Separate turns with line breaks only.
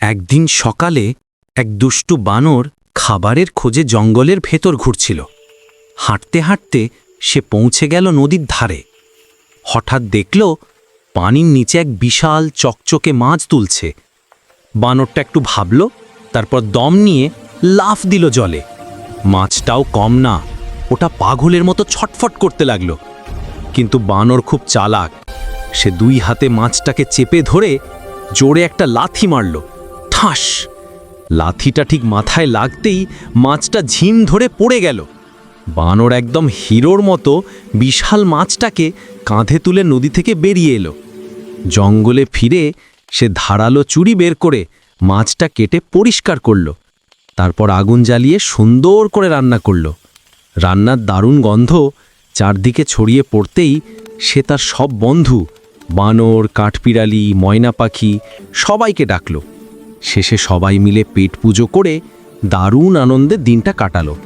একদিন সকালে এক দুষ্টু বানর খাবারের খোঁজে জঙ্গলের ভেতর ঘুরছিল। হাঁটতে হাঁটতে সে পৌঁছে গেল নদীর ধারে। হঠাৎ দেখল পানির নিচে এক বিশাল চকচকে মাছ তুলছে। বানরটা একটু ভাবল, তারপর দম নিয়ে লাফ দিল জলে। মাছটাও কম না, ওটা পাগলের মতো ছটফট করতে লাগল। কিন্তু বানর খুব চালাক। সে দুই হাতে মাছটাকে চেপে ধরে জোরে একটা লাথি মারল। ঠাস লাথিটা ঠিক মাথায় লাগতেই মাছটা ঝিম ধরে পড়ে গেল। বানর একদম হিরোর মতো বিশাল মাছটাকে কাঁধে তুলে নদী থেকে বেরিয়ে এলো। জঙ্গলে ফিরে সে ধারালো চুরি বের করে মাছটা কেটে পরিষ্কার করল। তারপর আগুন জ্বালিয়ে সুন্দর করে রান্না করল। রান্নার দারুণ গন্ধ চারদিকে ছড়িয়ে পড়তেই সে তার সব বন্ধু, বানর কাঠপিড়ালি ময়না পাখি সবাইকে ডাকলো। শেষে সবাই মিলে পেট পুজো করে দারুণ আনন্দে দিনটা কাটালো।